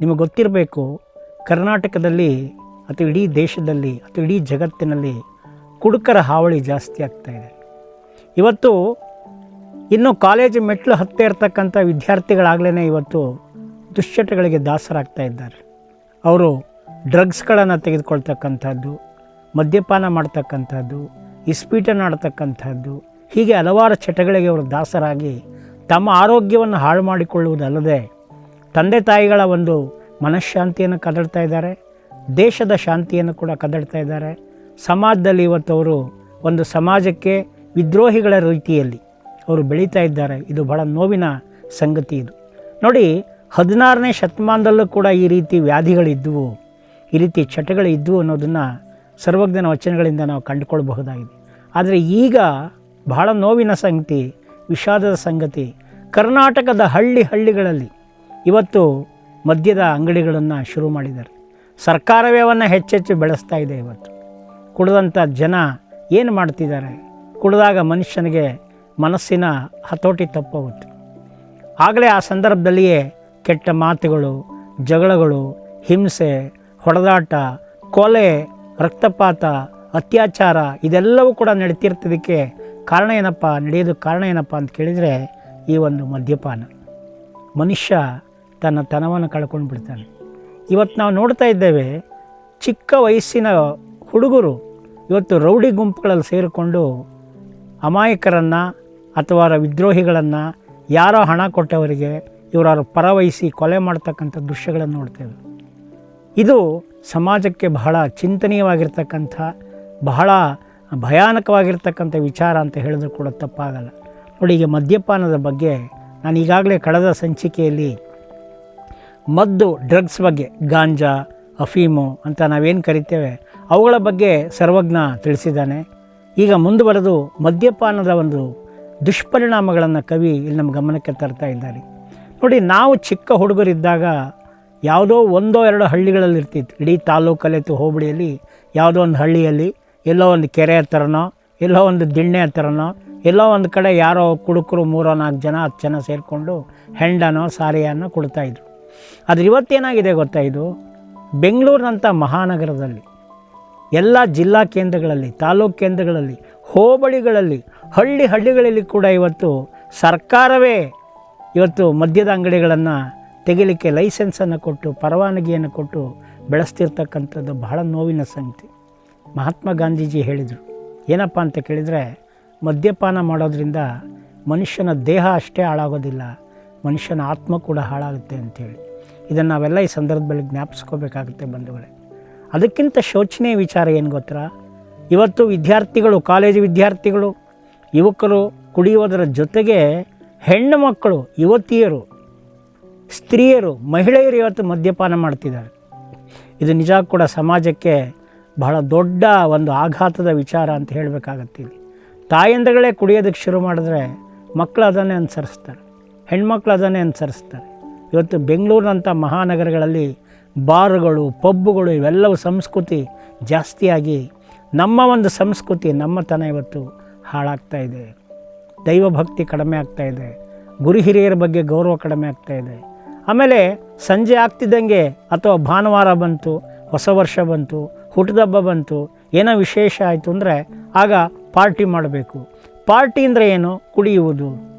ನಿಮಗೆ ಗೊತ್ತಿರಬೇಕು, ಕರ್ನಾಟಕದಲ್ಲಿ ಅಥವಾ ಇಡೀ ದೇಶದಲ್ಲಿ ಅಥವಾ ಇಡೀ ಜಗತ್ತಿನಲ್ಲಿ ಕುಡುಕರ ಹಾವಳಿ ಜಾಸ್ತಿ ಆಗ್ತಾ ಇದೆ. ಇವತ್ತು ಇನ್ನು ಕಾಲೇಜು ಮೆಟ್ಲು ಹತ್ತೇ ಇರ್ತಕ್ಕಂಥ ವಿದ್ಯಾರ್ಥಿಗಳಾಗಲೇ ಇವತ್ತು ದುಶ್ಚಟಗಳಿಗೆ ದಾಸರಾಗ್ತಾ ಇದ್ದಾರೆ. ಅವರು ಡ್ರಗ್ಸ್ಗಳನ್ನು ತೆಗೆದುಕೊಳ್ತಕ್ಕಂಥದ್ದು, ಮದ್ಯಪಾನ ಮಾಡ್ತಕ್ಕಂಥದ್ದು ಇಸ್ಪೀಟನ್ನು ಆಡ್ತಕ್ಕಂಥದ್ದು, ಹೀಗೆ ಹಲವಾರು ಚಟಗಳಿಗೆ ಅವರು ದಾಸರಾಗಿ ತಮ್ಮ ಆರೋಗ್ಯವನ್ನು ಹಾಳು ಮಾಡಿಕೊಳ್ಳುವುದಲ್ಲದೆ ತಂದೆ ತಾಯಿಗಳ ಒಂದು ಮನಃಶಾಂತಿಯನ್ನು ಕದಡ್ತಾ ಇದ್ದಾರೆ. ದೇಶದ ಶಾಂತಿಯನ್ನು ಕೂಡ ಕದಡ್ತಾ ಇದ್ದಾರೆ. ಸಮಾಜದಲ್ಲಿ ಇವತ್ತು ಅವರು ಒಂದು ಸಮಾಜಕ್ಕೆ ವಿದ್ರೋಹಿಗಳ ರೀತಿಯಲ್ಲಿ ಅವರು ಬೆಳೀತಾ ಇದ್ದಾರೆ. ಇದು ಬಹಳ ನೋವಿನ ಸಂಗತಿ ಇದು. ನೋಡಿ, ಹದಿನಾರನೇ ಶತಮಾನದಲ್ಲೂ ಕೂಡ ಈ ರೀತಿ ವ್ಯಾಧಿಗಳಿದ್ದವು ಈ ರೀತಿ ಚಟಗಳಿದ್ದವು ಅನ್ನೋದನ್ನು ಸರ್ವಜ್ಞನ ವಚನಗಳಿಂದ ನಾವು ಕಂಡುಕೊಳ್ಬಹುದಾಗಿದೆ. ಆದರೆ ಈಗ ಬಹಳ ನೋವಿನ ಸಂಗತಿ, ವಿಷಾದದ ಸಂಗತಿ, ಕರ್ನಾಟಕದ ಹಳ್ಳಿ ಹಳ್ಳಿಗಳಲ್ಲಿ ಇವತ್ತು ಮದ್ಯದ ಅಂಗಡಿಗಳನ್ನು ಶುರು ಮಾಡಿದ್ದಾರೆ. ಸರ್ಕಾರವೇ ಅವನ್ನು ಹೆಚ್ಚೆಚ್ಚು ಬೆಳೆಸ್ತಾ ಇದೆ ಇವತ್ತು. ಕುಡಿದಂಥ ಜನ ಏನು ಮಾಡ್ತಿದ್ದಾರೆ? ಕುಡಿದಾಗ ಮನುಷ್ಯನಿಗೆ ಮನಸ್ಸಿನ ಹತೋಟಿ ತಪ್ಪೋಗುತ್ತೆ ಆಗಲೇ ಆ ಸಂದರ್ಭದಲ್ಲಿಯೇ ಕೆಟ್ಟ ಮಾತುಗಳು, ಜಗಳಗಳು, ಹಿಂಸೆ, ಹೊಡೆದಾಟ, ಕೊಲೆ, ರಕ್ತಪಾತ, ಅತ್ಯಾಚಾರ ಇದೆಲ್ಲವೂ ಕೂಡ ನಡೀತಿರ್ತದಕ್ಕೆ ಕಾರಣ ಏನಪ್ಪ? ನಡೆಯೋದಕ್ಕೆ ಕಾರಣ ಏನಪ್ಪ ಅಂತ ಕೇಳಿದರೆ ಈ ಒಂದು ಮದ್ಯಪಾನ. ಮನುಷ್ಯ ತನ್ನ ತನವನ್ನು ಕಳ್ಕೊಂಡು ಬಿಡ್ತಾನೆ ಇವತ್ತು ನಾವು ನೋಡ್ತಾ ಇದ್ದೇವೆ, ಚಿಕ್ಕ ವಯಸ್ಸಿನ ಹುಡುಗರು ಇವತ್ತು ರೌಡಿ ಗುಂಪುಗಳಲ್ಲಿ ಸೇರಿಕೊಂಡು ಅಮಾಯಕರನ್ನು ಅಥವಾ ವಿದ್ರೋಹಿಗಳನ್ನು ಯಾರೋ ಹಣ ಕೊಟ್ಟವರಿಗೆ ಇವರವರು ಪರವಹಿಸಿ ಕೊಲೆ ಮಾಡ್ತಕ್ಕಂಥ ದೃಶ್ಯಗಳನ್ನು ನೋಡ್ತೇವೆ ಇದು ಸಮಾಜಕ್ಕೆ ಬಹಳ ಚಿಂತನೀಯವಾಗಿರ್ತಕ್ಕಂಥ, ಬಹಳ ಭಯಾನಕವಾಗಿರ್ತಕ್ಕಂಥ ವಿಚಾರ ಅಂತ ಹೇಳಿದ್ರು ಕೂಡ ತಪ್ಪಾಗಲ್ಲ. ನೋಡಿ, ಈಗ ಮದ್ಯಪಾನದ ಬಗ್ಗೆ ನಾನು ಈಗಾಗಲೇ ಕಳೆದ ಸಂಚಿಕೆಯಲ್ಲಿ ಮದ್ದು ಡ್ರಗ್ಸ್ ಬಗ್ಗೆ, ಗಾಂಜಾ, ಅಫೀಮು ಅಂತ ನಾವೇನು ಕರಿತೇವೆ, ಅವುಗಳ ಬಗ್ಗೆ ಸರ್ವಜ್ಞ ತಿಳಿಸಿದ್ದಾನೆ. ಈಗ ಮುಂದುವರೆದು ಮದ್ಯಪಾನದ ಒಂದು ದುಷ್ಪರಿಣಾಮಗಳನ್ನು ಕವಿ ಇಲ್ಲಿ ನಮ್ಮ ಗಮನಕ್ಕೆ ತರ್ತಾ ಇದ್ದಾರೆ. ನೋಡಿ, ನಾವು ಚಿಕ್ಕ ಹುಡುಗರಿದ್ದಾಗ ಯಾವುದೋ ಒಂದೋ ಎರಡು ಹಳ್ಳಿಗಳಲ್ಲಿ ಇರ್ತಿತ್ತು. ಇಡೀ ತಾಲೂಕಲ್ಲಿ ಅಥವಾ ಹೋಬಳಿಯಲ್ಲಿ ಯಾವುದೋ ಒಂದು ಹಳ್ಳಿಯಲ್ಲಿ ಎಲ್ಲೋ ಒಂದು ಕೆರೆ ಹತ್ರನೋ, ಎಲ್ಲೋ ಒಂದು ದಿಣ್ಣೆ ಹತ್ರನೋ, ಎಲ್ಲೋ ಒಂದು ಕಡೆ ಯಾರೋ ಕುಡುಕರು ಮೂರೋ ನಾಲ್ಕು ಜನ, ಹತ್ತು ಜನ ಸೇರಿಕೊಂಡು ಹೆಂಡನೋ ಸಾರಿಯನ್ನು ಕೊಡ್ತಾಯಿದ್ರು ಆದರೆ ಇವತ್ತೇನಾಗಿದೆ ಗೊತ್ತಾ ಇದು? ಬೆಂಗಳೂರಿನಂಥ ಮಹಾನಗರದಲ್ಲಿ, ಎಲ್ಲ ಜಿಲ್ಲಾ ಕೇಂದ್ರಗಳಲ್ಲಿ, ತಾಲೂಕು ಕೇಂದ್ರಗಳಲ್ಲಿ, ಹೋಬಳಿಗಳಲ್ಲಿ, ಹಳ್ಳಿ ಹಳ್ಳಿಗಳಲ್ಲಿ ಕೂಡ ಇವತ್ತು ಸರ್ಕಾರವೇ ಇವತ್ತು ಮದ್ಯದ ಅಂಗಡಿಗಳನ್ನು ತೆಗಿಲಿಕ್ಕೆ ಲೈಸೆನ್ಸನ್ನು ಕೊಟ್ಟು, ಪರವಾನಗಿಯನ್ನು ಕೊಟ್ಟು ಬೆಳೆಸ್ತಿರ್ತಕ್ಕಂಥದ್ದು ಬಹಳ ನೋವಿನ ಸಂಗತಿ. ಮಹಾತ್ಮ ಗಾಂಧೀಜಿ ಹೇಳಿದರು, ಏನಪ್ಪ ಅಂತ ಕೇಳಿದರೆ ಮದ್ಯಪಾನ ಮಾಡೋದರಿಂದ ಮನುಷ್ಯನ ದೇಹ ಅಷ್ಟೇ ಹಾಳಾಗೋದಿಲ್ಲ ಮನುಷ್ಯನ ಆತ್ಮ ಕೂಡ ಹಾಳಾಗುತ್ತೆ ಅಂಥೇಳಿ. ಇದನ್ನು ನಾವೆಲ್ಲ ಈ ಸಂದರ್ಭದಲ್ಲಿ ಜ್ಞಾಪಿಸ್ಕೋಬೇಕಾಗುತ್ತೆ ಬಂಧುಗಳೇ. ಅದಕ್ಕಿಂತ ಶೋಚನೀಯ ವಿಚಾರ ಏನು ಗೊತ್ತಾ? ಇವತ್ತು ವಿದ್ಯಾರ್ಥಿಗಳು, ಕಾಲೇಜು ವಿದ್ಯಾರ್ಥಿಗಳು, ಯುವಕರು ಕುಡಿಯುವುದರ ಜೊತೆಗೆ ಹೆಣ್ಣು ಮಕ್ಕಳು, ಯುವತಿಯರು, ಸ್ತ್ರೀಯರು, ಮಹಿಳೆಯರು ಇವತ್ತು ಮದ್ಯಪಾನ ಮಾಡ್ತಿದ್ದಾರೆ. ಇದು ನಿಜ ಕೂಡ ಸಮಾಜಕ್ಕೆ ಬಹಳ ದೊಡ್ಡ ಒಂದು ಆಘಾತದ ವಿಚಾರ ಅಂತ ಹೇಳಬೇಕಾಗತ್ತೆ ಇಲ್ಲಿ. ತಾಯಂದಿಗಳೇ ಕುಡಿಯೋದಕ್ಕೆ ಶುರು ಮಾಡಿದ್ರೆ ಮಕ್ಕಳು ಅದನ್ನೇ ಅನುಸರಿಸ್ತಾರೆ. ಹೆಣ್ಮಕ್ಳು ಅದನ್ನೇ ಅನುಸರಿಸ್ತಾರೆ. ಇವತ್ತು ಬೆಂಗಳೂರಿನಂಥ ಮಹಾನಗರಗಳಲ್ಲಿ ಬಾರ್ಗಳು, ಪಬ್ಬುಗಳು ಇವೆಲ್ಲವೂ ಸಂಸ್ಕೃತಿ ಜಾಸ್ತಿಯಾಗಿ ನಮ್ಮ ಒಂದು ಸಂಸ್ಕೃತಿ ನಮ್ಮತನ ಇವತ್ತು ಹಾಳಾಗ್ತಾ ಇದೆ. ದೈವಭಕ್ತಿ ಕಡಿಮೆ ಆಗ್ತಾ ಇದೆ. ಗುರು ಹಿರಿಯರ ಬಗ್ಗೆ ಗೌರವ ಕಡಿಮೆ ಆಗ್ತಾ ಇದೆ. ಆಮೇಲೆ ಸಂಜೆ ಆಗ್ತಿದ್ದಂಗೆ ಅಥವಾ ಭಾನುವಾರ ಬಂತು, ಹೊಸ ವರ್ಷ ಬಂತು ಹುಟ್ಟಿದಬ್ಬ ಬಂತು, ಏನೋ ವಿಶೇಷ ಆಯಿತು ಅಂದರೆ ಆಗ ಪಾರ್ಟಿ ಮಾಡಬೇಕು. ಪಾರ್ಟಿ ಅಂದರೆ ಏನು? ಕುಡಿಯುವುದು.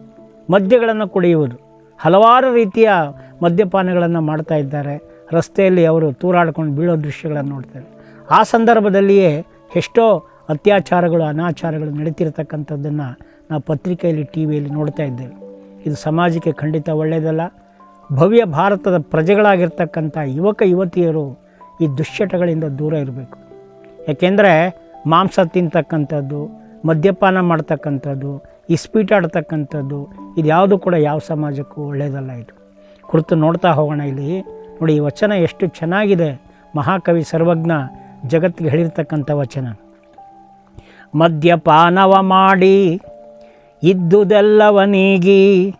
ಮದ್ಯಗಳನ್ನು ಕುಡಿಯುವುದು. ಹಲವಾರು ರೀತಿಯ ಮದ್ಯಪಾನಗಳನ್ನು ಮಾಡ್ತಾ ಇದ್ದಾರೆ. ರಸ್ತೆಯಲ್ಲಿ ಅವರು ತೂರಾಡ್ಕೊಂಡು ಬೀಳೋ ದೃಶ್ಯಗಳನ್ನು ನೋಡ್ತೇವೆ. ಆ ಸಂದರ್ಭದಲ್ಲಿಯೇ ಎಷ್ಟೋ ಅತ್ಯಾಚಾರಗಳು, ಅನಾಚಾರಗಳು ನಡೀತಿರ್ತಕ್ಕಂಥದ್ದನ್ನು ನಾವು ಪತ್ರಿಕೆಯಲ್ಲಿ, ಟಿ ವಿಯಲ್ಲಿ ನೋಡ್ತಾ ಇದ್ದೇವೆ. ಇದು ಸಮಾಜಕ್ಕೆ ಖಂಡಿತ ಒಳ್ಳೆಯದಲ್ಲ. ಭವ್ಯ ಭಾರತದ ಪ್ರಜೆಗಳಾಗಿರ್ತಕ್ಕಂಥ ಯುವಕ, ಯುವತಿಯರು ಈ ದುಶ್ಚಟಗಳಿಂದ ದೂರ ಇರಬೇಕು. ಯಾಕೆಂದರೆ ಮಾಂಸ ತಿಂತಕ್ಕಂಥದ್ದು, ಮದ್ಯಪಾನ ಮಾಡ್ತಕ್ಕಂಥದ್ದು ಇಸ್ಪೀಟ್ ಆಡ್ತಕ್ಕಂಥದ್ದು ಇದು ಯಾವುದು ಕೂಡ ಯಾವ ಸಮಾಜಕ್ಕೂ ಒಳ್ಳೆಯದಲ್ಲ ಇದು. ಕುರಿತು ನೋಡ್ತಾ ಹೋಗೋಣ ಇಲ್ಲಿ. ನೋಡಿ, ಈ ವಚನ ಎಷ್ಟು ಚೆನ್ನಾಗಿದೆ. ಮಹಾಕವಿ ಸರ್ವಜ್ಞ ಜಗತ್ತಿಗೆ ಹೇಳಿರ್ತಕ್ಕಂಥ ವಚನ. ಮದ್ಯಪಾನವ ಮಾಡಿ, ಇದ್ದುದೆಲ್ಲವನೀಗಿ,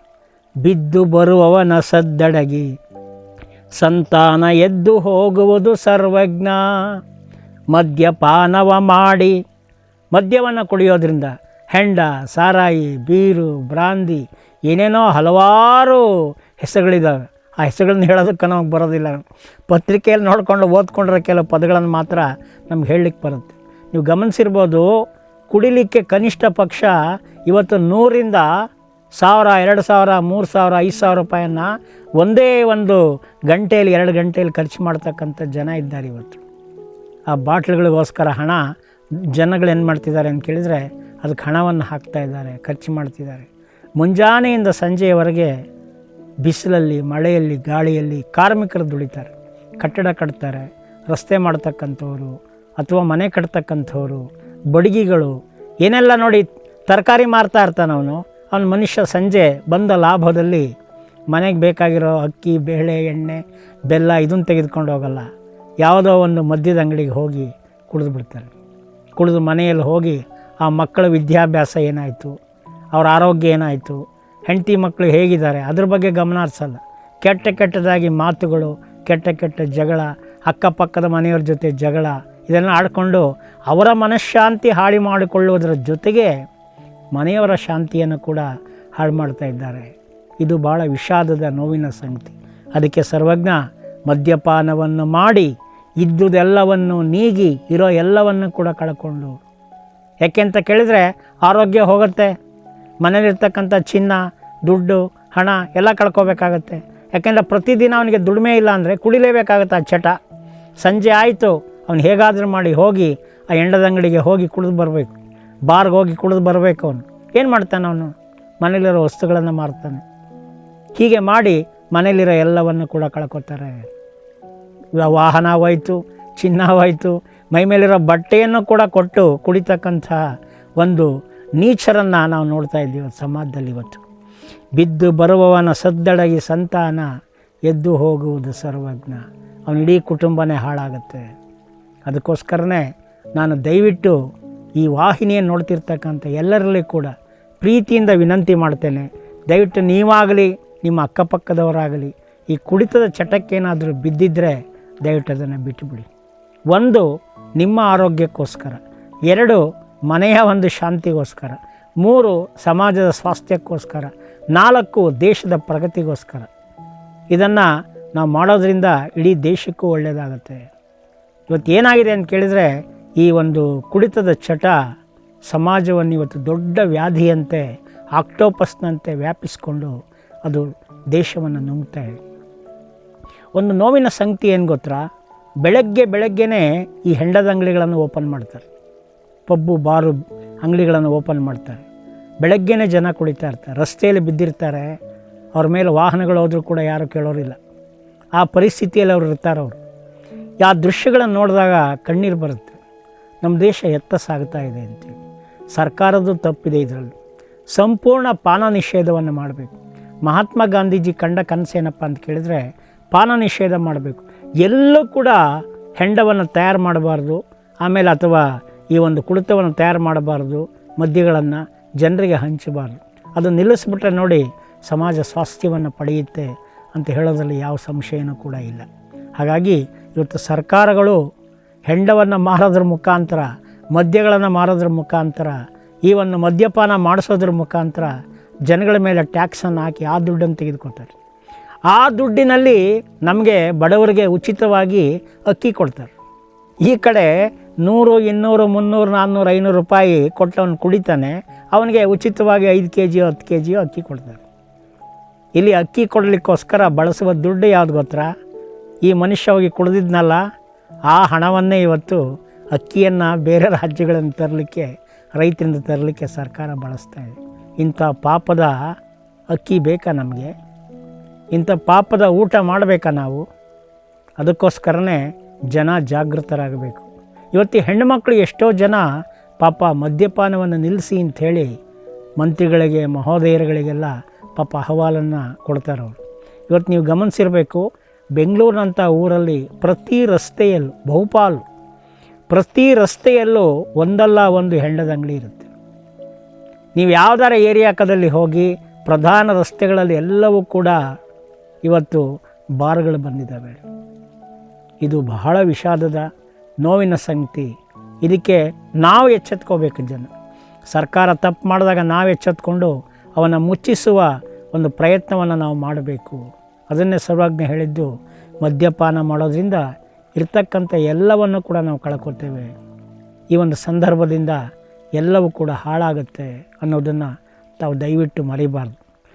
ಬಿದ್ದು ಬರುವವನ ಸದ್ದಡಗಿ. ಸಂತಾನ ಎದ್ದು ಹೋಗುವುದು ಸರ್ವಜ್ಞ. ಮದ್ಯಪಾನವ ಮಾಡಿ, ಮದ್ಯವನ್ನು ಕುಡಿಯೋದ್ರಿಂದ ಹೆಂಡ, ಸಾರಾಯಿ, ಬೀರು, ಬ್ರಾಂದಿ, ಏನೇನೋ ಹಲವಾರು ಹೆಸರುಗಳಿದ್ದಾವೆ. ಆ ಹೆಸರುಗಳನ್ನ ಹೇಳೋದಕ್ಕೆ ನಮಗೆ ಬರೋದಿಲ್ಲ. ಪತ್ರಿಕೆಯಲ್ಲಿ ನೋಡಿಕೊಂಡು ಓದ್ಕೊಂಡಿರೋ ಕೆಲವು ಪದಗಳನ್ನು ಮಾತ್ರ ನಮ್ಗೆ ಹೇಳಲಿಕ್ಕೆ ಬರುತ್ತೆ. ನೀವು ಗಮನಿಸಿರ್ಬೋದು, ಕುಡಿಲಿಕ್ಕೆ ಕನಿಷ್ಠ ಪಕ್ಷ ಇವತ್ತು ನೂರಿಂದ ಸಾವಿರ, ಎರಡು ಸಾವಿರ, ಮೂರು ಸಾವಿರ, ಐದು ಸಾವಿರ ರೂಪಾಯಿಯನ್ನು ಒಂದೇ ಒಂದು ಗಂಟೆಯಲ್ಲಿ, ಎರಡು ಗಂಟೆಯಲ್ಲಿ ಖರ್ಚು ಮಾಡ್ತಕ್ಕಂಥ ಜನ ಇದ್ದಾರೆ ಇವತ್ತು. ಆ ಬಾಟ್ಲುಗಳಿಗೋಸ್ಕರ ಹಣ ಜನಗಳು ಏನು ಮಾಡ್ತಿದ್ದಾರೆ ಅಂತ ಕೇಳಿದರೆ ಅದಕ್ಕೆ ಹಣವನ್ನು ಹಾಕ್ತಾ ಇದ್ದಾರೆ, ಖರ್ಚು ಮಾಡ್ತಿದ್ದಾರೆ. ಮುಂಜಾನೆಯಿಂದ ಸಂಜೆಯವರೆಗೆ ಬಿಸಿಲಲ್ಲಿ, ಮಳೆಯಲ್ಲಿ, ಗಾಳಿಯಲ್ಲಿ ಕಾರ್ಮಿಕರು ದುಡಿತಾರೆ, ಕಟ್ಟಡ ಕಟ್ತಾರೆ, ರಸ್ತೆ ಮಾಡ್ತಕ್ಕಂಥವ್ರು ಅಥವಾ ಮನೆ ಕಟ್ತಕ್ಕಂಥವ್ರು, ಬಡಗಿಗಳು, ಏನೆಲ್ಲ ನೋಡಿ ತರಕಾರಿ ಮಾರ್ತಾ ಇರ್ತಾನೆ ಅವನು. ಅವನು ಮನುಷ್ಯ ಸಂಜೆ ಬಂದ ಲಾಭದಲ್ಲಿ ಮನೆಗೆ ಬೇಕಾಗಿರೋ ಅಕ್ಕಿ, ಬೇಳೆ, ಎಣ್ಣೆ, ಬೆಲ್ಲ ಇದನ್ನು ತೆಗೆದುಕೊಂಡು ಹೋಗಲ್ಲ. ಯಾವುದೋ ಒಂದು ಮದ್ಯದ ಅಂಗಡಿಗೆ ಹೋಗಿ ಕುಡಿದು ಬಿಡ್ತಾರೆ ಕುಡಿದು ಮನೆಯಲ್ಲಿ ಹೋಗಿ ಆ ಮಕ್ಕಳ ವಿದ್ಯಾಭ್ಯಾಸ ಏನಾಯಿತು? ಅವರ ಆರೋಗ್ಯ ಏನಾಯಿತು? ಹೆಂಡತಿ ಮಕ್ಕಳು ಹೇಗಿದ್ದಾರೆ? ಅದ್ರ ಬಗ್ಗೆ ಗಮನ ಹರಿಸಲ್ಲ ಕೆಟ್ಟ ಕೆಟ್ಟದಾಗಿ ಮಾತುಗಳು, ಕೆಟ್ಟ ಕೆಟ್ಟ ಜಗಳ, ಅಕ್ಕಪಕ್ಕದ ಮನೆಯವ್ರ ಜೊತೆ ಜಗಳ, ಇದೆಲ್ಲ ಆಡಿಕೊಂಡು ಅವರ ಮನಃಶಾಂತಿ ಹಾಳು ಮಾಡಿಕೊಳ್ಳುವುದರ ಜೊತೆಗೆ ಮನೆಯವರ ಶಾಂತಿಯನ್ನು ಕೂಡ ಹಾಳು ಮಾಡ್ತಾ ಇದ್ದಾರೆ. ಇದು ಭಾಳ ವಿಷಾದದ ನೋವಿನ ಸಂಗತಿ. ಅದಕ್ಕೆ ಸರ್ವಜ್ಞ, ಮದ್ಯಪಾನವನ್ನು ಮಾಡಿ ಇದ್ದುದೆಲ್ಲವನ್ನು ನೀಗಿ ಇರೋ ಎಲ್ಲವನ್ನು ಕೂಡ ಕಳ್ಕೊಂಡು ಯಾಕೆ ಅಂತ ಕೇಳಿದರೆ ಆರೋಗ್ಯ ಹೋಗುತ್ತೆ. ಮನೇಲಿರ್ತಕ್ಕಂಥ ಚಿನ್ನ, ದುಡ್ಡು, ಹಣ ಎಲ್ಲ ಕಳ್ಕೊಬೇಕಾಗತ್ತೆ. ಯಾಕೆಂದರೆ ಪ್ರತಿದಿನ ಅವನಿಗೆ ದುಡಿಮೆ ಇಲ್ಲ ಅಂದರೆ ಕುಡಿಲೇಬೇಕಾಗುತ್ತೆ ಆ ಚಟ. ಸಂಜೆ ಆಯಿತು, ಅವನು ಹೇಗಾದರೂ ಮಾಡಿ ಹೋಗಿ ಆ ಎಂಡದ ಅಂಗಡಿಗೆ ಹೋಗಿ ಕುಡಿದು ಬರಬೇಕು. ಬಾರ್ಗೆ ಹೋಗಿ ಕುಡಿದು ಬರಬೇಕು ಅವನು. ಏನು ಮಾಡ್ತಾನೆ ಅವನು? ಮನೇಲಿರೋ ವಸ್ತುಗಳನ್ನು ಮಾರ್ತಾನೆ. ಹೀಗೆ ಮಾಡಿ ಮನೇಲಿರೋ ಎಲ್ಲವನ್ನು ಕೂಡ ಕಳ್ಕೊತಾರೆ. ವಾಹನ ಹೋಯ್ತು ಚಿನ್ನ ಮೈಮೇಲಿರೋ ಬಟ್ಟೆಯನ್ನು ಕೂಡ ಕೊಟ್ಟು ಕುಡಿತಕ್ಕಂಥ ಒಂದು ನೀಚರನ್ನು ನಾವು ನೋಡ್ತಾ ಇದ್ದೀವಿ ಸಮಾಜದಲ್ಲಿ ಇವತ್ತು. ಬಿದ್ದು ಬರುವವನ ಸದ್ದಡಗಿ ಸಂತಾನ ಎದ್ದು ಹೋಗುವುದು ಸರ್ವಜ್ಞ. ಅವನ ಇಡೀ ಕುಟುಂಬನೇ ಹಾಳಾಗುತ್ತೆ. ಅದಕ್ಕೋಸ್ಕರನೇ ನಾನು ದಯವಿಟ್ಟು ಈ ವಾಹಿನಿಯನ್ನು ನೋಡ್ತಿರ್ತಕ್ಕಂಥ ಎಲ್ಲರಲ್ಲಿ ಕೂಡ ಪ್ರೀತಿಯಿಂದ ವಿನಂತಿ ಮಾಡ್ತೇನೆ. ದಯವಿಟ್ಟು ನೀವಾಗಲಿ, ನಿಮ್ಮ ಅಕ್ಕಪಕ್ಕದವರಾಗಲಿ ಈ ಕುಡಿತದ ಚಟಕ್ಕೇನಾದರೂ ಬಿದ್ದಿದ್ದರೆ ದಯವಿಟ್ಟು ಅದನ್ನು ಬಿಟ್ಟುಬಿಡಿ. ಒಂದು ನಿಮ್ಮ ಆರೋಗ್ಯಕ್ಕೋಸ್ಕರ, ಎರಡು ಮನೆಯ ಒಂದು ಶಾಂತಿಗೋಸ್ಕರ, ಮೂರು ಸಮಾಜದ ಸ್ವಾಸ್ಥ್ಯಕ್ಕೋಸ್ಕರ, ನಾಲ್ಕು ದೇಶದ ಪ್ರಗತಿಗೋಸ್ಕರ. ಇದನ್ನು ನಾವು ಮಾಡೋದರಿಂದ ಇಡೀ ದೇಶಕ್ಕೂ ಒಳ್ಳೆಯದಾಗುತ್ತೆ ಇವತ್ತು ಏನಾಗಿದೆ ಅಂತ ಕೇಳಿದರೆ, ಈ ಒಂದು ಕುಡಿತದ ಚಟ ಸಮಾಜವನ್ನು ಇವತ್ತು ದೊಡ್ಡ ವ್ಯಾಧಿಯಂತೆ, ಆಕ್ಟೋಪಸ್ನಂತೆ ವ್ಯಾಪಿಸ್ಕೊಂಡು ಅದು ದೇಶವನ್ನು ನುಂಗ್ತಾ ಇದೆ. ಒಂದು ನೋವಿನ ಸಂಗತಿ ಏನು ಗೊತ್ತಾ? ಬೆಳಗ್ಗೆ ಬೆಳಗ್ಗೆನೇ ಈ ಹೆಂಡದ ಅಂಗಡಿಗಳನ್ನು ಓಪನ್ ಮಾಡ್ತಾರೆ. ಪಬ್ಬು, ಬಾರು ಅಂಗಡಿಗಳನ್ನು ಓಪನ್ ಮಾಡ್ತಾರೆ. ಬೆಳಗ್ಗೆನೇ ಜನ ಕುಡಿತಾ ಇರ್ತಾರೆ. ರಸ್ತೆಯಲ್ಲಿ ಬಿದ್ದಿರ್ತಾರೆ. ಅವ್ರ ಮೇಲೆ ವಾಹನಗಳು ಹೋದರೂ ಕೂಡ ಯಾರೂ ಕೇಳೋರಿಲ್ಲ. ಆ ಪರಿಸ್ಥಿತಿಯಲ್ಲಿ ಅವ್ರು ಇರ್ತಾರೆ ಅವರು. ಆ ದೃಶ್ಯಗಳನ್ನು ನೋಡಿದಾಗ ಕಣ್ಣೀರು ಬರುತ್ತೆ. ನಮ್ಮ ದೇಶ ಎತ್ತ ಸಾಗ್ತಾ ಇದೆ ಅಂತೇಳಿ ಸರ್ಕಾರದ್ದು ತಪ್ಪಿದೆ ಇದರಲ್ಲಿ. ಸಂಪೂರ್ಣ ಪಾನ ನಿಷೇಧವನ್ನು ಮಾಡಬೇಕು. ಮಹಾತ್ಮ ಗಾಂಧೀಜಿ ಕಂಡ ಕನಸೇನಪ್ಪ ಅಂತ ಕೇಳಿದರೆ ಪಾನ ನಿಷೇಧ ಮಾಡಬೇಕು. ಎಲ್ಲೂ ಕೂಡ ಹೆಂಡವನ್ನು ತಯಾರು ಮಾಡಬಾರ್ದು, ಆಮೇಲೆ ಅಥವಾ ಈ ಒಂದು ಕುಳಿತವನ್ನು ತಯಾರು ಮಾಡಬಾರ್ದು, ಮದ್ಯಗಳನ್ನು ಜನರಿಗೆ ಹಂಚಬಾರ್ದು. ಅದು ನಿಲ್ಲಿಸ್ಬಿಟ್ರೆ ನೋಡಿ ಸಮಾಜ ಸ್ವಾಸ್ಥ್ಯವನ್ನು ಪಡೆಯುತ್ತೆ ಅಂತ ಹೇಳೋದ್ರಲ್ಲಿ ಯಾವ ಸಂಶಯನೂ ಕೂಡ ಇಲ್ಲ. ಹಾಗಾಗಿ ಇವತ್ತು ಸರ್ಕಾರಗಳು ಹೆಂಡವನ್ನು ಮಾರೋದ್ರ ಮುಖಾಂತರ, ಮದ್ಯಗಳನ್ನು ಮಾರೋದ್ರ ಮುಖಾಂತರ, ಈ ಒಂದು ಮದ್ಯಪಾನ ಮಾಡಿಸೋದ್ರ ಮುಖಾಂತರ ಜನಗಳ ಮೇಲೆ ಟ್ಯಾಕ್ಸನ್ನು ಹಾಕಿ ಆ ದುಡ್ಡನ್ನು ತೆಗೆದುಕೊಳ್ತಾರೆ. ಆ ದುಡ್ಡಿನಲ್ಲಿ ನಮಗೆ ಬಡವರಿಗೆ ಉಚಿತವಾಗಿ ಅಕ್ಕಿ ಕೊಡ್ತಾರೆ. ಈ ಕಡೆ ನೂರು, ಇನ್ನೂರು, ಮುನ್ನೂರು, ನಾನ್ನೂರು, ಐನೂರು ರೂಪಾಯಿ ಕೊಟ್ಟವನು ಕುಡಿತಾನೆ, ಅವನಿಗೆ ಉಚಿತವಾಗಿ ಐದು ಕೆ ಜಿಯೋ ಹತ್ತು ಕೆ ಜಿಯೋ ಅಕ್ಕಿ ಕೊಡ್ತಾರೆ. ಇಲ್ಲಿ ಅಕ್ಕಿ ಕೊಡಲಿಕ್ಕೋಸ್ಕರ ಬಳಸುವ ದುಡ್ಡು ಯಾವ್ದು ಗೊತ್ತಾ? ಈ ಮನುಷ್ಯ ಹೋಗಿ ಕುಡಿದಿದ್ನಲ್ಲ, ಆ ಹಣವನ್ನೇ ಇವತ್ತು ಅಕ್ಕಿಯನ್ನು ಬೇರೆ ರಾಜ್ಯಗಳನ್ನು ತರಲಿಕ್ಕೆ, ರೈತರಿಂದ ತರಲಿಕ್ಕೆ ಸರ್ಕಾರ ಬಳಸ್ತಾ ಇದೆ. ಇಂಥ ಪಾಪದ ಅಕ್ಕಿ ಬೇಕಾ ನಮಗೆ? ಇಂಥ ಪಾಪದ ಊಟ ಮಾಡಬೇಕಾ ನಾವು? ಅದಕ್ಕೋಸ್ಕರನೇ ಜನ ಜಾಗೃತರಾಗಬೇಕು. ಇವತ್ತು ಹೆಣ್ಣುಮಕ್ಕಳು ಎಷ್ಟೋ ಜನ ಪಾಪ ಮದ್ಯಪಾನವನ್ನು ನಿಲ್ಲಿಸಿ ಅಂಥೇಳಿ ಮಂತ್ರಿಗಳಿಗೆ, ಮಹೋದಯರುಗಳಿಗೆಲ್ಲ ಪಾಪ ಅಹವಾಲನ್ನು ಕೊಡ್ತಾರೆ? ಅವರು ಇವತ್ತು ನೀವು ಗಮನಿಸಿರಬೇಕು, ಬೆಂಗಳೂರಿನಂಥ ಊರಲ್ಲಿ ಪ್ರತಿ ರಸ್ತೆಯಲ್ಲೂ, ಬಹುಪಾಲು ಪ್ರತಿ ರಸ್ತೆಯಲ್ಲೂ ಒಂದಲ್ಲ ಒಂದು ಹೆಂಡದ ಅಂಗಡಿ ಇರುತ್ತೆ. ನೀವು ಯಾವ್ದಾರ ಏರಿಯಾಕದಲ್ಲಿ ಹೋಗಿ ಪ್ರಧಾನ ರಸ್ತೆಗಳಲ್ಲಿ ಎಲ್ಲವೂ ಕೂಡ ಇವತ್ತು ಬಾರ್ಗಳು ಬಂದಿದ್ದಾವೆ. ಇದು ಬಹಳ ವಿಷಾದದ ನೋವಿನ ಸಂಗತಿ. ಇದಕ್ಕೆ ನಾವು ಎಚ್ಚೆತ್ಕೋಬೇಕು ಜನ. ಸರ್ಕಾರ ತಪ್ಪು ಮಾಡಿದಾಗ ನಾವು ಎಚ್ಚೆತ್ಕೊಂಡು ಅವನ್ನು ಮುಚ್ಚಿಸುವ ಒಂದು ಪ್ರಯತ್ನವನ್ನು ನಾವು ಮಾಡಬೇಕು. ಅದನ್ನೇ ಸರ್ವಜ್ಞ ಹೇಳಿದ್ದು, ಮದ್ಯಪಾನ ಮಾಡೋದ್ರಿಂದ ಇರ್ತಕ್ಕಂಥ ಎಲ್ಲವನ್ನು ಕೂಡ ನಾವು ಕಳ್ಕೊತೇವೆ. ಈ ಒಂದು ಸಂದರ್ಭದಿಂದ ಎಲ್ಲವೂ ಕೂಡ ಹಾಳಾಗುತ್ತೆ ಅನ್ನೋದನ್ನು ತಾವು ದಯವಿಟ್ಟು ಮರಿಬಾರ್ದು.